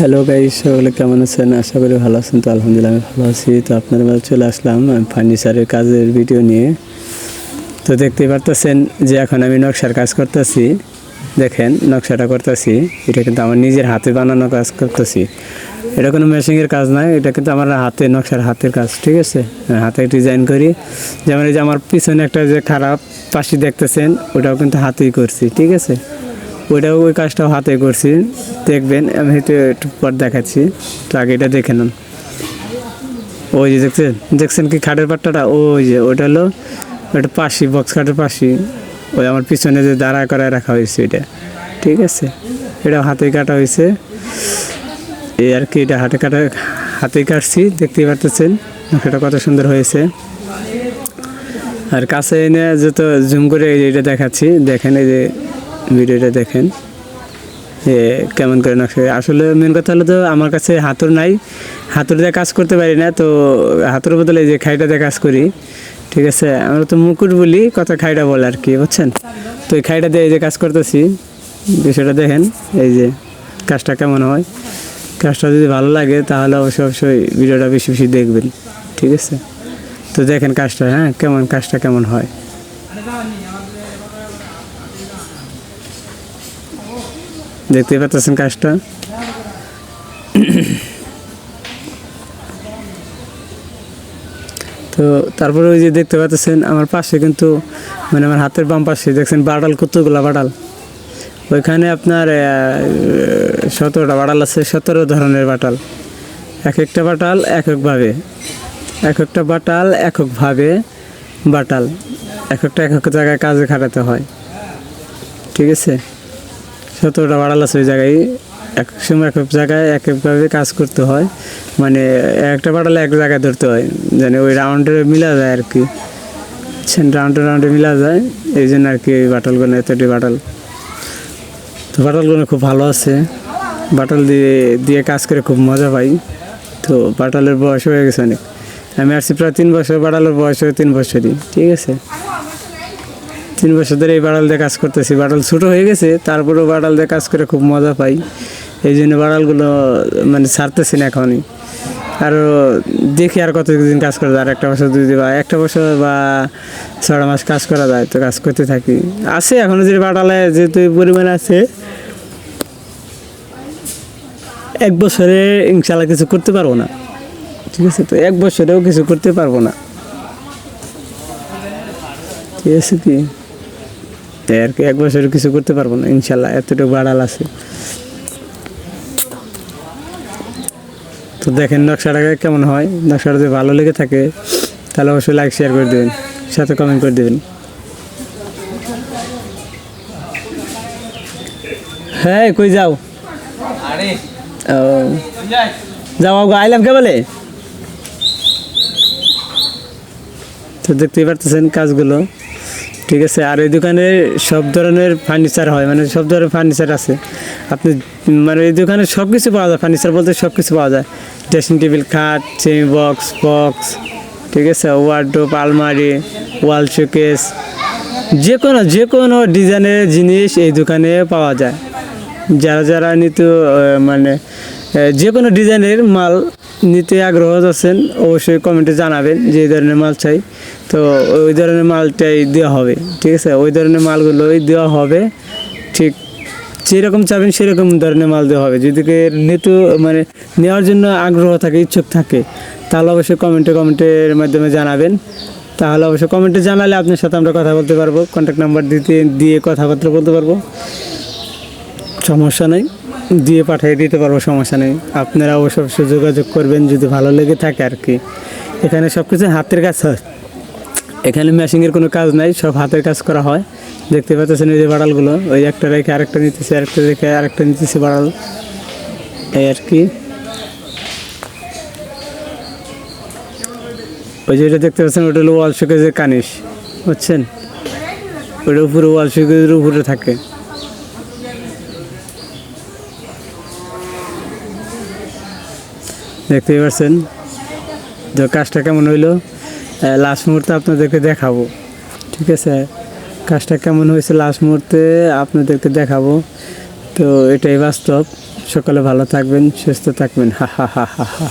Hello guy সকলে কেমন আছেন? আশা করি ভালো আছেন। তো আলহামদুলিল্লাহ আমি ভালো আছি। তো আপনার মাঝে চলে আসলাম ফার্নিচারের কাজের ভিডিও নিয়ে। তো দেখতেই পারতেছেন যে এখন আমি নকশার কাজ করতেছি। দেখেন, নকশাটা করতেছি। এটা কিন্তু আমার নিজের হাতে বানানো কাজ করতেছি। এটা কোনো মেশিনের কাজ নয়, এটা কিন্তু আমার হাতে, নকশার হাতের কাজ, ঠিক আছে? হাতে ডিজাইন করি। যেমন এই যে আমার পিছনে একটা যে খারাপ পাশি দেখতেছেন, ওটাও কিন্তু হাতেই করছি, ঠিক আছে? ওইটাও ওই কাজটাও হাতে করছি। দেখবেন, আমি হয়তো একটু পর দেখাচ্ছি। তো আগে এটা দেখে নেন। ওই যে দেখছেন দেখছেন কি খাটের পাট্টাটা? ওই যে ওটা হলো ওটা পাশি বক্স খাটের পাশি। ওই আমার পিছনে যে দাঁড়া করায় রাখা হয়েছে এটা। ঠিক আছে? এটা হাতে কাটা হয়েছে। এই আর কি, এটা হাতে কাটা, হাতেই কাটছি, দেখতেই পারতেছেন। সেটা কত সুন্দর হয়েছে। আর কাছে এনে যত জুম করে এটা দেখাচ্ছি, দেখেন এই যে ভিডিওটা দেখেন। যে কেমন করে নকশা আসলে মেন কথা হলো তো আমার কাছে হাতুর নাই। হাতুর দিয়ে কাজ করতে পারি না, তো হাতুর বদলে যে খাইটা দিয়ে কাজ করি, ঠিক আছে? আমরা তো মুকুট বলি, কথা খাইটা বলে আর কি, বুঝছেন? তো এই খাইটা দিয়ে এই যে কাজ করতেছি, বিষয়টা দেখেন, এই যে কাজটা কেমন হয়। কাজটা যদি ভালো লাগে, তাহলে অবশ্যই অবশ্যই ভিডিওটা বেশি বেশি দেখবেন, ঠিক আছে? তো দেখেন কাজটা হ্যাঁ কেমন, কাজটা কেমন হয়। দেখতে পাচ্ছেন কাজটা। তো তারপরে ওই যে দেখতে পাচ্ছেন আমার পাশে কিন্তু মানে আমার হাতের বাম পাশে দেখছেন বাডাল কতগুলা বাডাল। ওইখানে আপনার সতেরোটা বাটাল আছে, সতেরো ধরনের বাটাল এক একটা বাটাল এক একভাবে এক একটা বাটাল এককভাবে বাটাল এক একটা এক এক জায়গায় কাজে খাটাতে হয়। ঠিক আছে? সতেরোটা বাড়াল আছে ওই জায়গায়, এক সময় এক জায়গায় এক একভাবে কাজ করতে হয়। মানে একটা বাড়ালে এক জায়গায় ধরতে হয় জানি ওই রাউন্ডে মিলা যায় আর কি। রাউন্ডে রাউন্ডে মিলা যায়, এই জন্য আর কি এই বাটালগুলো, এতটি বাটাল। তো বাটালগুলো খুব ভালো আছে। বাটাল দিয়ে দিয়ে কাজ করে খুব মজা পাই। তো বাটালের বয়স হয়ে গেছে অনেক। আমি আসছি প্রায় তিন বছর, বাটালের বয়স হয়ে তিন বছরই, ঠিক আছে? তিন বছর ধরে এই বাড়াল দিয়ে কাজ করতেছি। বাড়াল ছোটো হয়ে গেছে, তারপরেও বাড়াল দিয়ে কাজ করে খুব মজা পাই। এই জন্য বাড়ালগুলো মানে ছাড়তেছি না এখনই। আরও দেখি আর কতদিন কাজ করা যায়, আর একটা বছর দুই বা, একটা বছর বা ছটা মাস কাজ করা যায়, তো কাজ করতে থাকি। আছে এখনও যদি বাড়ালে যেহেতু পরিমাণে আছে, এক বছরে ইনশাল্লাহ কিছু করতে পারব না। ঠিক আছে? তো এক বছরেও কিছু করতে পারব না। ঠিক আছে কি? তাই আর কি এক বছর কিছু করতে পারব না, ইনশাল্লাহ, এতটুকু বাড়াল আছে। তো দেখেন নকশাটাকে কেমন হয়, নকশাটা যদি ভালো লেগে থাকে, তাহলে অবশ্যই লাইক শেয়ার করে দেবেন, সাথে কমেন্ট করে দেবেন। হ্যাঁ কই যাও? যাও আইলাম কে বলে তো দেখতেই পারতেছেন কাজগুলো। ঠিক আছে, আর এই দোকানে সব ধরনের ফার্নিচার হয় মানে সব ধরনের ফার্নিচার আছে। আপনি মানে এই দোকানে সব কিছু পাওয়া যায় ফার্নিচার বলতে সব কিছু পাওয়া যায়। ড্রেসিং টেবিল খাট চেমি বক্স বক্স ঠিক আছে ওয়ার্ড্রোপ আলমারি ওয়াল শোকেস যে কোনো যে কোনো ডিজাইনের জিনিস এই দোকানে পাওয়া যায়। যারা যারা নিত মানে যে কোনো ডিজাইনের মাল নিতে আগ্রহ আছেন, অবশ্যই কমেন্টে জানাবেন যে এই ধরনের মাল চাই। তো ওই ধরনের মালটাই দেওয়া হবে, ঠিক আছে? ওই ধরনের মালগুলোই দেওয়া হবে, ঠিক যেরকম চাবেন সেরকম ধরনের মাল দেওয়া হবে। যদি নিতে মানে নেওয়ার জন্য আগ্রহ থাকে, ইচ্ছুক থাকে, তাহলে অবশ্যই কমেন্টে কমেন্টের মাধ্যমে জানাবেন। তাহলে অবশ্যই কমেন্টে জানালে আপনার সাথে আমরা কথা বলতে পারব কন্ট্যাক্ট নাম্বার দিতে, দিয়ে কথাবার্তা বলতে পারব। সমস্যা নেই। দিয়ে পাঠিয়ে দিতে পারব, সমস্যা নেই। আপনারা অবশ্য অবশ্যই যোগাযোগ করবেন, যদি ভালো লেগে থাকে আর কি। এখানে সব কিছু হাতের কাজ হয়। এখানে মেশিনের কোনো কাজ নাই, সব হাতের কাজ করা হয়। দেখতে পাচ্ছেন এই যে বাড়ালগুলো, ওই একটা রেখে আরেকটা নিতেছে, আরেকটা রেখে আরেকটা নিতেছে বাড়াল। এই আর কি। ওই যে এটা দেখতে পাচ্ছেন, ওটা হলো ওয়াল শোকেজের কানিস, বুঝছেন? ওটা উপরে ওয়াল শোকেজের উপরে থাকে। দেখতেই পাচ্ছেন তো কাজটা কেমন হইল? লাস্ট মুহূর্তে আপনাদেরকে দেখাবো। ঠিক আছে? কাজটা কেমন হয়েছে লাস্ট মুহূর্তে আপনাদেরকে দেখাবো। তো এটাই বাস্তব। সকালে ভালো থাকবেন, সুস্থ থাকবেন। হা হা হা হা হা।